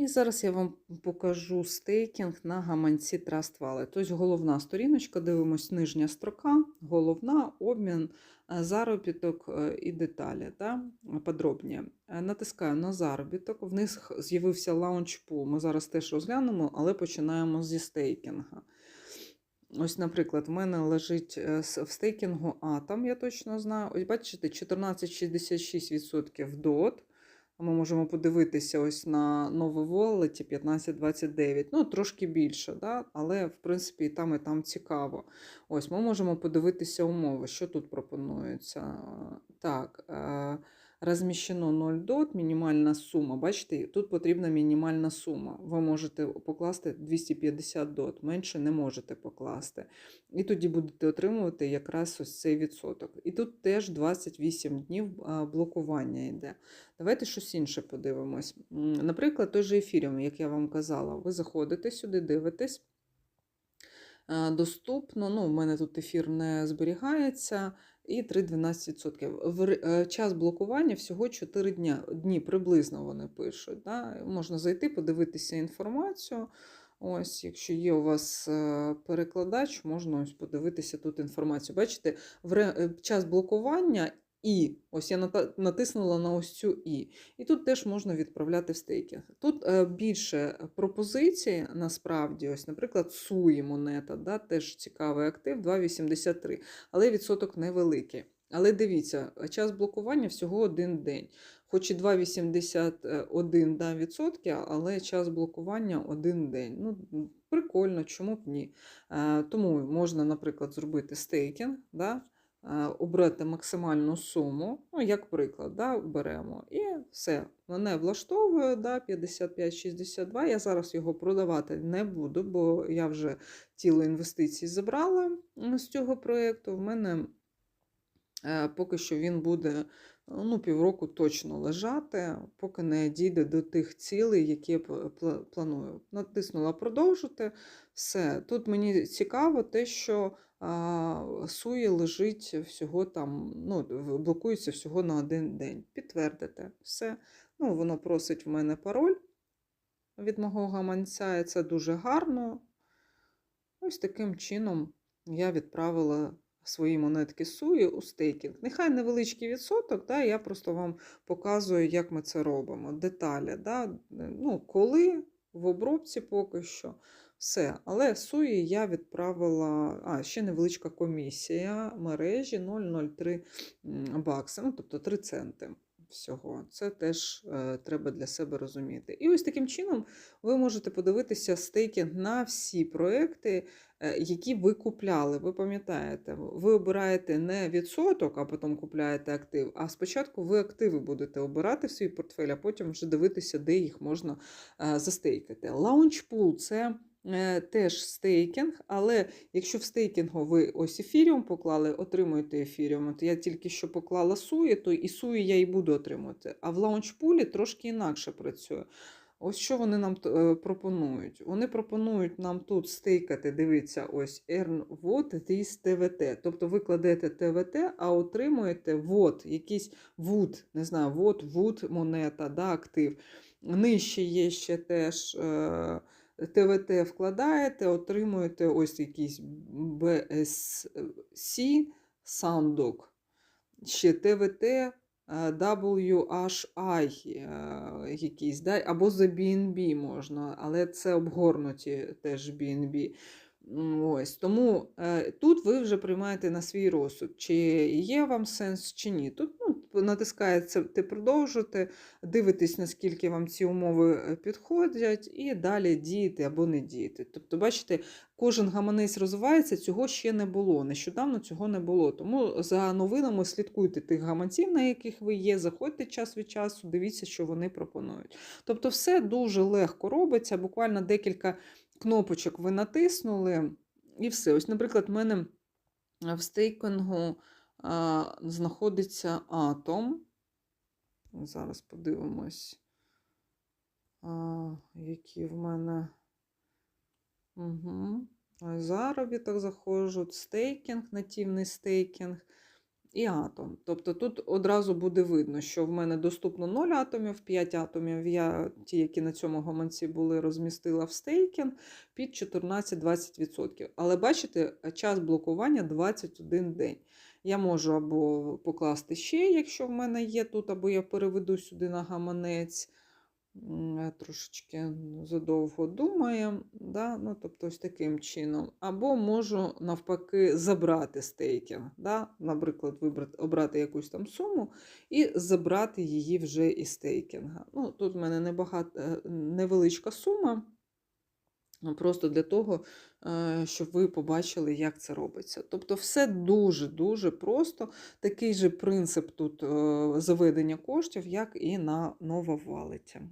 І зараз я вам покажу стейкінг на гаманці Trust Wallet. Тобто головна сторіночка, дивимось нижня строка, головна, обмін, е, заробіток е, і деталі. Да? Подробні. Е, Натискаю на заробіток, вниз х- з'явився лаунчпул. Ми зараз теж розглянемо, але починаємо зі стейкінга. Ось, наприклад, в мене лежить в стейкінгу атом, я точно знаю. Ось бачите, 14,66% DOT. Ми можемо подивитися ось на нове волеті 1529. Ну, трошки більше, да? але в принципі і там, і там цікаво. Ось ми можемо подивитися умови, що тут пропонується. Так, е, розміщено 0 дот, мінімальна сума. Бачите, тут потрібна мінімальна сума. Ви можете покласти 250 дот, менше не можете покласти. І тоді будете отримувати якраз ось цей відсоток. І тут теж 28 днів блокування йде. Давайте щось інше подивимось. Наприклад, той же ефіріум, як я вам казала, ви заходите сюди, дивитесь. Доступно, ну, у мене тут ефір не зберігається, і 3,12%. В е, Час блокування всього 4 дня, дні приблизно вони пишуть. Да? Можна зайти, подивитися інформацію. Ось, якщо є у вас е, перекладач, можна ось подивитися тут інформацію. Бачите, в е, час блокування і ось я натиснула на ось цю і. І тут теж можна відправляти в стейкінг. Тут е, більше пропозицій, насправді, ось, наприклад, суї монета, да, теж цікавий актив, 2,83, але відсоток невеликий. Але дивіться, час блокування всього один день. Хоч і 2,81 да, відсотки, але час блокування один день. Ну, прикольно, чому б ні. Е, Тому можна, наприклад, зробити стейкінг, да, обрати максимальну суму, ну, як приклад, да, беремо, і все. Мене влаштовує да, 55-62. Я зараз його продавати не буду, бо я вже тіло інвестицій забрала з цього проєкту. В мене е, поки що він буде ну, півроку точно лежати, поки не дійде до тих цілей, які я пла- пла- планую. Натиснула продовжити. Все. Тут мені цікаво те, що суї лежить всього там, ну, блокується всього на один день. Підтвердите. Все. Ну, воно просить в мене пароль від мого гаманця, і це дуже гарно. Ось таким чином я відправила свої монетки суї у стейкінг. Нехай невеличкий відсоток, да, я просто вам показую, як ми це робимо. Деталі, да, ну, коли в обробці поки що. Все. Але суї я відправила. А, ще невеличка комісія мережі 0,03 м, бакси, ну, тобто 3 центи всього. Це теж е, треба для себе розуміти. І ось таким чином ви можете подивитися стейкінг на всі проекти, е, які ви купляли. Ви пам'ятаєте, ви обираєте не відсоток, а потім купляєте актив. А спочатку ви активи будете обирати в свій портфель, а потім вже дивитися, де їх можна е, застейкати. Launchpool – це теж стейкінг, але якщо в стейкінгу ви ось ефіріум поклали, отримуєте ефіріум. От я тільки що поклала суї, то і суї я і буду отримувати. А в лаунчпулі трошки інакше працює. Ось що вони нам е, пропонують. Вони пропонують нам тут стейкати, дивіться, ось earn what this TVT. Тобто ви кладете ТВТ, а отримуєте вот, якийсь wood, не знаю, вот, wood монета, да, актив. Нижче є ще теж е, ТВТ вкладаєте, отримуєте ось якийсь BSC Sounddock. Ще ТВТ WHI якийсь, да? або за BNB можна, але це обгорнуті теж BNB. Ось, тому е, тут ви вже приймаєте на свій розсуд, чи є вам сенс, чи ні. Тут натискається ти продовжити, дивитесь, наскільки вам ці умови е, підходять, і далі діяти або не діяти. Тобто, бачите, кожен гаманець розвивається, цього ще не було. Нещодавно цього не було. Тому за новинами слідкуйте тих гаманців, на яких ви є, заходьте час від часу, дивіться, що вони пропонують. Тобто, все дуже легко робиться, буквально декілька кнопочок ви натиснули, і все. Ось, наприклад, в мене в стейкінгу знаходиться атом. Зараз подивимось, які в мене. Угу. Заробіток заходжу, стейкінг, нативний стейкінг. і атом. Тобто тут одразу буде видно, що в мене доступно 0 атомів, 5 атомів. Я ті, які на цьому гаманці були, розмістила в стейкінг під 14-20%. Але бачите, час блокування 21 день. Я можу або покласти ще, якщо в мене є тут, або я переведу сюди на гаманець. Трошечки задовго думає, да? ну, тобто ось таким чином. Або можу навпаки забрати стейкінг, да? наприклад, вибрати, обрати якусь там суму і забрати її вже із стейкінга. Ну, тут в мене небагато, е, невеличка сума, просто для того, е, щоб ви побачили, як це робиться. Тобто, все дуже-дуже просто. Такий же принцип тут е, заведення коштів, як і на Wallet.